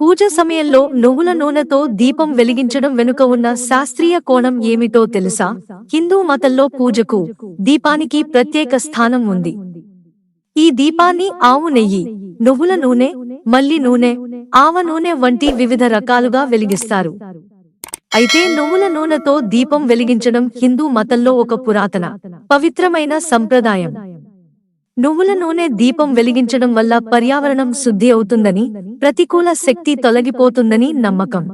పూజ సమయంలో నువ్వుల నూనెతో దీపం వెలిగించడం వెనుక ఉన్న శాస్త్రీయ కోణం ఏమిటో తెలుసా? హిందూ మతంలో పూజకు దీపానికి ప్రత్యేక స్థానం ఉంది. ఈ దీపాన్ని ఆవు నెయ్యి నువ్వుల నూనె మల్లి నూనె ఆవ నూనె వంటి వివిధ రకాలుగా వెలిగిస్తారు. అయితే నువ్వుల నూనెతో దీపం వెలిగించడం హిందూ మతంలో ఒక పురాతన పవిత్రమైన సంప్రదాయం. నువ్వుల నూనె దీపం వెలిగించడం వల్ల పర్యావరణం శుద్ధి అవుతుందని ప్రతికూల శక్తి తొలగిపోతుందని నమ్మకం.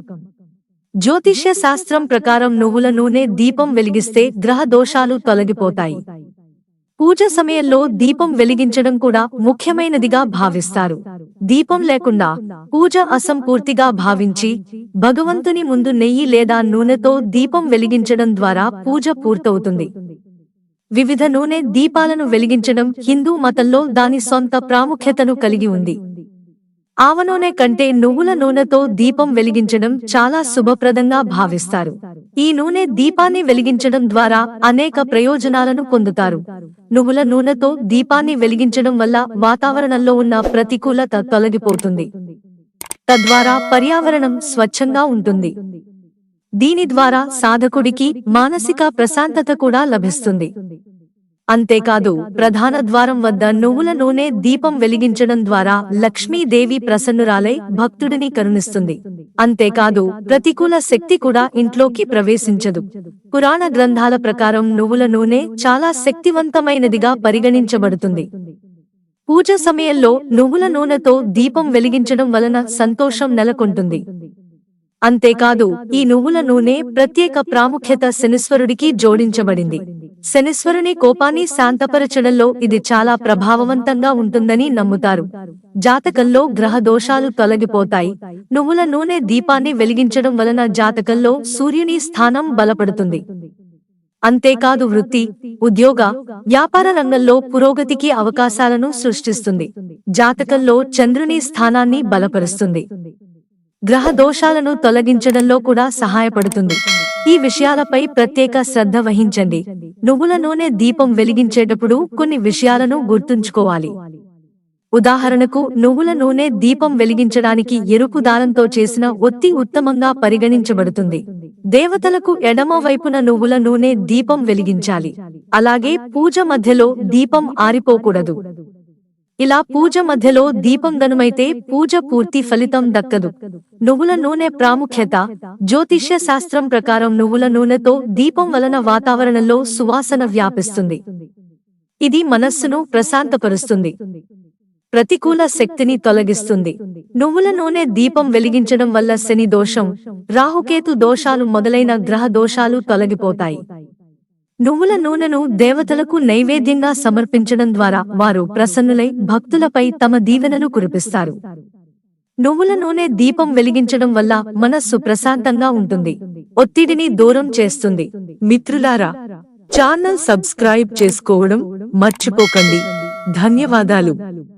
జ్యోతిష్య శాస్త్రం ప్రకారం నువ్వుల నూనె దీపం వెలిగిస్తే గ్రహ దోషాలు తొలగిపోతాయి. పూజ సమయంలో దీపం వెలిగించడం కూడా ముఖ్యమైనదిగా భావిస్తారు. దీపం లేకుండా పూజ అసంపూర్తిగా భావించి భగవంతుని ముందు నెయ్యి లేదా నూనెతో దీపం వెలిగించడం ద్వారా పూజ పూర్తవుతుంది. వివిధ నూనె దీపాలను వెలిగించడం హిందూ మతంలో దాని సొంత ప్రాముఖ్యతను కలిగి ఉంది. ఆవ నూనె కంటే నువ్వుల నూనెతో దీపం వెలిగించడం చాలా శుభప్రదంగా భావిస్తారు. ఈ నూనె దీపాన్ని వెలిగించడం ద్వారా అనేక ప్రయోజనాలను పొందుతారు. నువ్వుల నూనెతో దీపాన్ని వెలిగించడం వల్ల వాతావరణంలో ఉన్న ప్రతికూలత తొలగిపోతుంది. తద్వారా పర్యావరణం స్వచ్ఛంగా ఉంటుంది. దీని ద్వారా సాధకుడికి మానసిక ప్రశాంతత కూడా లభిస్తుంది. అంతేకాదు ప్రధాన ద్వారం వద్ద నువ్వుల నూనె దీపం వెలిగించడం ద్వారా లక్ష్మీదేవి ప్రసన్నురాలై భక్తుడిని కరుణిస్తుంది. అంతేకాదు ప్రతికూల శక్తి కూడా ఇంట్లోకి ప్రవేశించదు. పురాణ గ్రంథాల ప్రకారం నువ్వుల నూనె చాలా శక్తివంతమైనదిగా పరిగణించబడుతుంది. పూజ సమయంలో నువ్వుల నూనెతో దీపం వెలిగించడం వలన సంతోషం నెలకొంటుంది. అంతేకాదు ఈ నువ్వుల నూనె ప్రత్యేక ప్రాముఖ్యత శనిశ్వరుడికి జోడించబడింది. శనిశ్వరుని కోపాన్ని శాంతపరచడంలో ఇది చాలా ప్రభావవంతంగా ఉంటుందని నమ్ముతారు. జాతకంలో గ్రహ దోషాలు తొలగిపోతాయి. నువ్వుల నూనె దీపాన్ని వెలిగించడం వలన జాతకంలో సూర్యుని స్థానం బలపడుతుంది. అంతేకాదు వృత్తి ఉద్యోగ వ్యాపార రంగంలో పురోగతికి అవకాశాలను సృష్టిస్తుంది. జాతకంలో చంద్రుని స్థానాన్ని బలపరుస్తుంది. గ్రహ దోషాలను తొలగించడంలో కూడా సహాయపడుతుంది. ఈ విషయాలపై ప్రత్యేక శ్రద్ధ వహించండి. నువ్వుల నూనె దీపం వెలిగించేటప్పుడు కొన్ని విషయాలను గుర్తుంచుకోవాలి. ఉదాహరణకు నువ్వుల నూనె దీపం వెలిగించడానికి ఎరుపు దారంతో చేసిన ఒత్తి ఉత్తమంగా పరిగణించబడుతుంది. దేవతలకు ఎడమ వైపున నువ్వుల నూనె దీపం వెలిగించాలి. అలాగే పూజ మధ్యలో దీపం ఆరిపోకూడదు. ఇలా పూజ మధ్యలో దీపం గనుమైతే పూజ పూర్తి ఫలితం దక్కదు. నువ్వుల నూనె ప్రాముఖ్యత జ్యోతిష్య శాస్త్రం ప్రకారం నువ్వుల నూనెతో దీపం వలన వాతావరణంలో సువాసన వ్యాపిస్తుంది. ఇది మనస్సును ప్రశాంతపరుస్తుంది. ప్రతికూల శక్తిని తొలగిస్తుంది. నువ్వుల నూనె దీపం వెలిగించడం వల్ల శని దోషం రాహుకేతు దోషాలు మొదలైన గ్రహ దోషాలు తొలగిపోతాయి. నువ్వుల నూనెను దేవతలకు నైవేద్యంగా సమర్పించడం ద్వారా వారు ప్రసన్నులై భక్తులపై తమ దీవెనను కురిపిస్తారు. నువ్వుల నూనె దీపం వెలిగించడం వల్ల మనస్సు ప్రశాంతంగా ఉంటుంది. ఒత్తిడిని దూరం చేస్తుంది. మిత్రులారా ఛానల్ సబ్స్క్రైబ్ చేసుకోవడం మర్చిపోకండి. ధన్యవాదాలు.